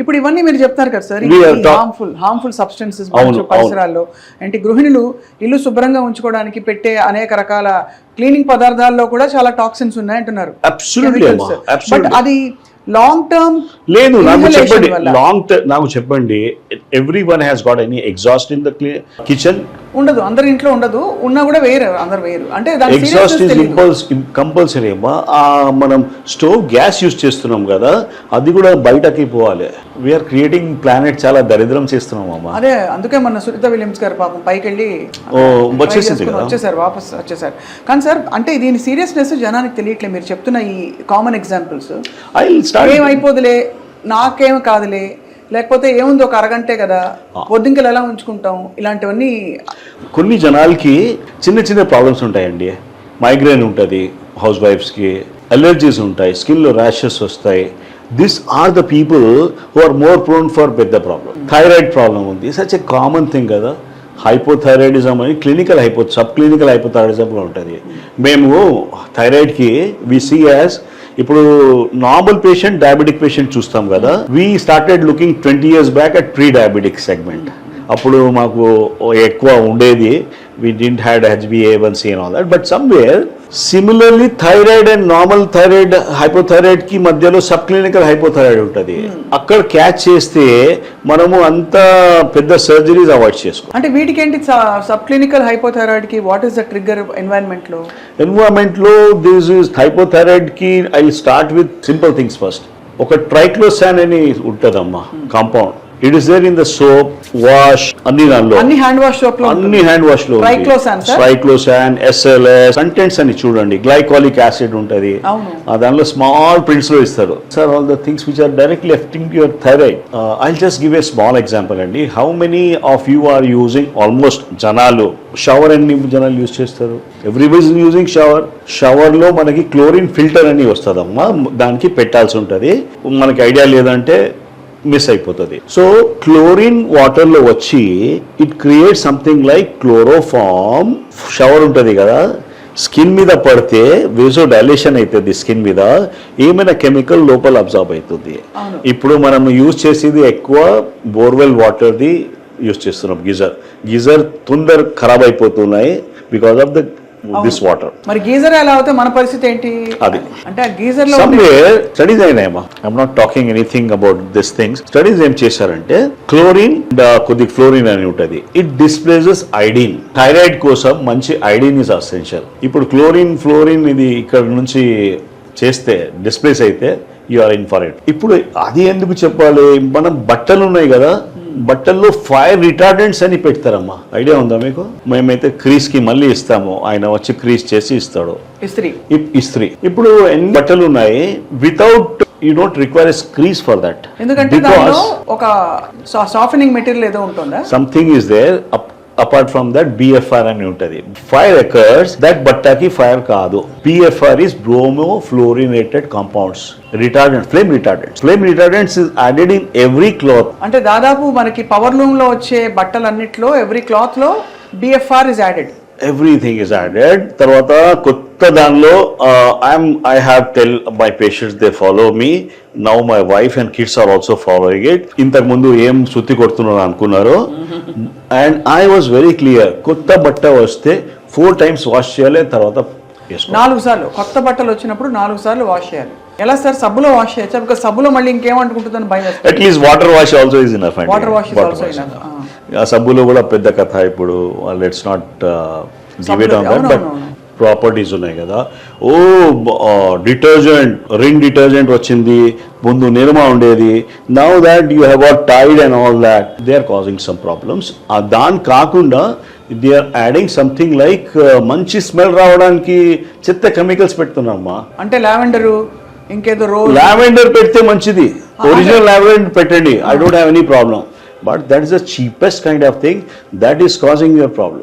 ఇప్పుడు ఇవన్నీ మీరు చెప్తారు కదా సార్ హార్మ్ఫుల్ హార్మ్ఫుల్ సబ్స్టెన్సెస్. పరిసరాల్లో అంటే గృహిణులు ఇల్లు శుభ్రంగా ఉంచుకోవడానికి పెట్టే అనేక రకాల క్లీనింగ్ పదార్థాల్లో కూడా చాలా టాక్సిన్స్ ఉన్నాయంటున్నారు. అది లాంగ్ టర్మ్ లేదు నాకు చెప్పండి. లాంగ్ నాకు చెప్పండి. Every one has got any exhaust in the kitchen ఉండదు అందరి ఇంట్లో ఉండదు ఉన్నా కూడా వేరు అందరు వేరు. అంటే ఎగ్జాస్ట్ ఇస్. ఇంపల్స్ కంపల్సరీ అమ్మా. మనం స్టవ్ గ్యాస్ యూజ్ చేస్తున్నాం కదా అది కూడా బయటకి పోవాలి. వీఆర్ క్రియేటింగ్ ప్లానెట్ చాలా దరిద్రం చేస్తున్నాం అమ్మా. అదే అందుకే మన సునీత విలియమ్స్ గారు పాపం పైకి వెళ్ళి వచ్చేసింది. వచ్చేసారు వాపస్ వచ్చేసారు. కానీ సార్ అంటే దీని సీరియస్నెస్ జనానికి తెలియట్లేదు మీరు చెప్తున్న ఈ కామన్ ఎగ్జాంపుల్స్ ఐ స్టార్ట్ ఏమైపోదులే? నాకేం కాదులే. లేకపోతే ఏముంది ఒక అరగంటే కదా? పొద్దుంకలు ఎలా ఉంచుకుంటాం? ఇలాంటివన్నీ కొన్ని జనాలకి చిన్న చిన్న ప్రాబ్లమ్స్ ఉంటాయండి. మైగ్రేన్ ఉంటుంది హౌస్ వైఫ్స్కి అలర్జీస్ ఉంటాయి స్కిన్లో ర్యాషెస్ వస్తాయి. This are the people who are more prone for పెద్ద ప్రాబ్లమ్ థైరాయిడ్ ప్రాబ్లం ఉంది. సచ్ ఎ కామన్ థింగ్ కదా. హైపోథైరాయిడిజం అని క్లినికల్ హైపో సబ్ క్లినికల్ హైపోథైరాయిడిజంలో ఉంటుంది. మేము థైరాయిడ్కి వి సీ యాజ్ ఇప్పుడు నార్మల్ పేషెంట్ డయాబెటిక్ పేషెంట్ చూస్తాం కదా. We started looking twenty years back at pre diabetic segment అప్పుడు మాకు ఎక్కువ ఉండేది. We didn't had హెచ్బిఏవన్సీ and all that but somewhere similarly thyroid and normal thyroid హైపోథైరాయిడ్కి మధ్యలో సబ్ క్లినికల్ హైపోథైరాయిడ్ ఉంటుంది అక్కడ క్యాచ్ చేస్తే మనము అంత పెద్ద సర్జరీస్ అవాయిడ్ చేసుకో. అంటే వీటికి ఏంటి సబ్ క్లినికల్ హైపోథైరాయిడ్కి వాట్ ఈస్ ద ట్రిగ్గర్ ఎన్వైరన్మెంట్లో? ఎన్వైరన్మెంట్లో this is థైపోథైరాయిడ్కి I start with simple things first ఒక ట్రైక్లోసాన్ అని ఉంటుందమ్మా compound it is there in the soap wash అన్ని దానిలో. అన్ని హ్యాండ్ వాష్ సోప్లో అన్ని హ్యాండ్ వాష్లో? ట్రైక్లోసాన్ ఎస్ఎల్ఎస్ కంటెంట్స్ అని చూడండి. గ్లైకాలిక్ యాసిడ్ ఉంటది. అవును. ఆ దానిలో స్మాల్ ప్రింట్స్లో ఇస్తారు. Sir all the things which are directly affecting your thyroid I just give a small example అండి. How many of you are using almost జనాలు షవర్ ఎన్ని జనాలు యూజ్ చేస్తారు? ఎవ్రీబడి యూజింగ్ షవర్ షవర్లో మనకి క్లోరిన్ ఫిల్టర్ అని వస్తుందమ్మా. దానికి పెట్టాల్సి ఉంటుంది. మనకి ఐడియా లేదంటే మిస్ అయిపోతుంది. సో క్లోరిన్ వాటర్లో వచ్చి it create something like chloroform shower ఉంటుంది కదా. స్కిన్ మీద పడితే వేజో డైలేషన్ అవుతుంది స్కిన్ మీద. ఏమైనా కెమికల్ లోపల అబ్జార్బ్ అవుతుంది. ఇప్పుడు మనం యూజ్ చేసేది ఎక్కువ బోర్వెల్ వాటర్ది యూజ్ చేస్తున్నాం గీజర్ గీజర్ తొందర ఖరాబ్ అయిపోతున్నాయి because of the this water మరి గీజర్ ఎలా అవుతే మన పరిస్థితి ఏంటి? అది. అంటే ఆ గీజర్లో somewhere studies అయినాయమ్మా. I'm not talking anything about this things studies ఏం చేశారంటే క్లోరిన్ కొద్ది ఫ్లోరిన్ అని ఉంటుంది. ఇట్ డిస్ప్లేసెస్ ఐడిన్ థైరాయిడ్ కోసం మంచి ఐడిన్ ఇస్ అసెన్షియల్ ఇప్పుడు క్లోరిన్ ఫ్లోరిన్ ఇది ఇక్కడ నుంచి చేస్తే డిస్ప్లేస్ అయితే you are in for it ఇప్పుడు అది ఎందుకు చెప్పాలి? మనం బట్టలు ఉన్నాయి కదా. బట్టల్లో ఫైర్ రిటార్డెంట్స్ అని పెడతారమ్మా. ఐడియా ఉందా మీకు? మేమైతే క్రీస్కి మళ్ళీ ఇస్తాము. ఆయన వచ్చి క్రీస్ చేసి ఇస్తాడు. ఇస్త్రీ. ఇస్త్రీ. ఇప్పుడు ఎన్ని బట్టలు ఉన్నాయి? Without you don't require a squeeze for that ఎందుకంటే దానిలో ఒక సాఫ్టనింగ్ మెటీరియల్ ఏదో ఉంటుందా? Something is there apart from that BFR అని ఉంటుంది. ఫైర్ ఎకర్స్ దట్ బట్టాకి ఫైర్ కాదు. BFR is bromo fluorinated compounds retardant flame retardant flame retardants is added in every cloth అంటే దాదాపు మనకి పవర్ లూమ్లో వచ్చే బట్టలన్నిట్లో ఎవ్రీ క్లాత్లో BFR is added everything is added తర్వాత కొత్త దానిలో I'm I have tell my patients they follow me now my wife and kids are also following it ఇంతకు ముందు ఏం సుత్తి కొడుతున్నారు అనుకున్నారు. And I was very clear కొత్త బట్ట వస్తే ఫోర్ టైమ్స్ వాష్ చేయాలి తర్వాత నాలుగు సార్లు. కొత్త బట్టలు వచ్చినప్పుడు నాలుగు సార్లు వాష్ చేయాలి. ఎలా సార్? సబ్బులో వాష్ చేయొచ్చా సబ్బులో మళ్ళీ ఇంకేమంటుకుంటుందని భయం at least water wash also is enough అండి water wash is also enough ఆ సబ్బులో కూడా పెద్ద కథ ఇప్పుడు let's not it on that but. Properties ఉన్నాయి కదా. ఓ డిటర్జెంట్ రింగ్ డిటర్జెంట్ వచ్చింది ముందు నిర్మా ఉండేది. Now that you have what Tide and all that they are causing some problems దాని కాకుండా they are adding something like మంచి స్మెల్ రావడానికి చెత్త కెమికల్స్ పెడుతున్నారమ్మా. అంటే లావెండర్ ఇంకేదో లావెండర్ పెడితే మంచిది. ఒరిజినల్ లావెండర్ పెట్టండి. I don't have any problem but that is the cheapest kind of thing that is causing your problem.